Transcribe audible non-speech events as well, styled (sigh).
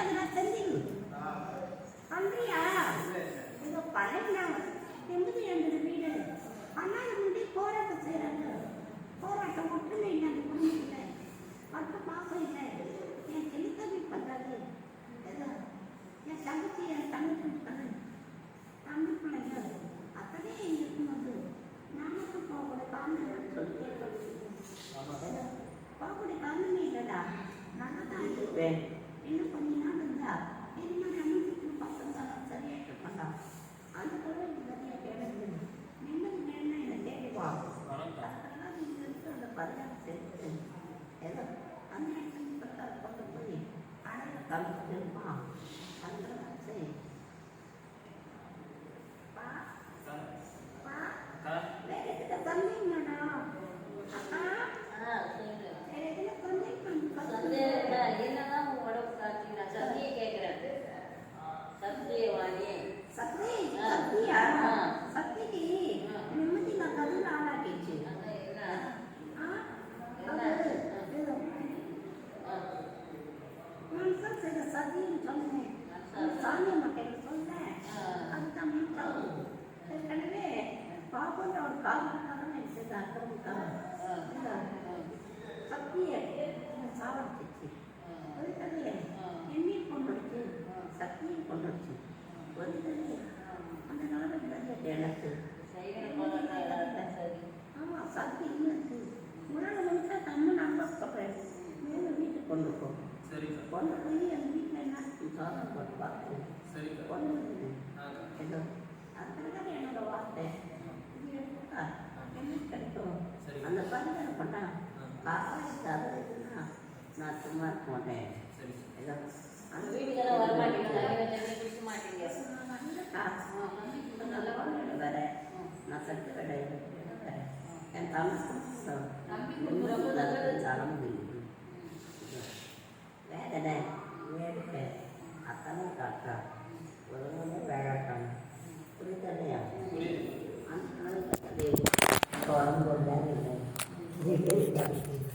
அதுல செஞ்சீங்க பண்றியா இதோ பழகினாங்க எண்பது எண்பது வீடு ஆனால் இது முன்னாடி போராட்டம் செய்கிறாங்க போராட்டம் ஒற்றுமை இல்லை அந்த குடும்பத்தில் பத்து பாசம் இல்லை என் செலுத்தவி பண்ணுறாரு என் தங்கச்சி என் தங்கச்சி பண்ணு தம்பி பிள்ளைங்க அத்தனை வந்து நமக்கு போகக்கூட காரணம் சொல்லி கேட்கணும் போகக்கூடிய காரணமே இல்லைடா நல்லா தான் இருப்பேன் இருக்கு அந்த பரிகாரம் செஞ்சு ஏதோ அந்த இடத்துல பிரகாரம் கொண்டு போய் அழகாக கலந்து இருப்பான் அந்த சரி சக்தியை சாவடிச்சிச்சு ஒரு கதையை என்னையும் கொண்டு வச்சு கொண்டு வச்சு ஒரு அந்த நாள் கதையை எனக்கு செய்கிற பழக்கம் எல்லாத்தையும் சரி. ஆமா சக்தி இருக்கு முன்னாடி வந்து நம்ம நம்ப சொல்றேன் மேலே வீட்டுக்கு கொண்டு போ சரிக்கா கொண்டு போய் எங்கள் வீட்டில் என்ன சாதம் போட்டு பார்த்து கொண்டு வந்து சரி. அந்த பரிகாரம் பண்ணா நான் சும்மா இருக்க மாட்டேன் ஏதோ அந்த வீட்டுக்கெல்லாம் வர மாட்டீங்க, நல்ல நான் சத்து என் தமிழ் வேதனை வேடிக்கை அத்தனை காட்டா ஒரு வேளாட்டம் புரிதலையா அந்த Thank (laughs) you.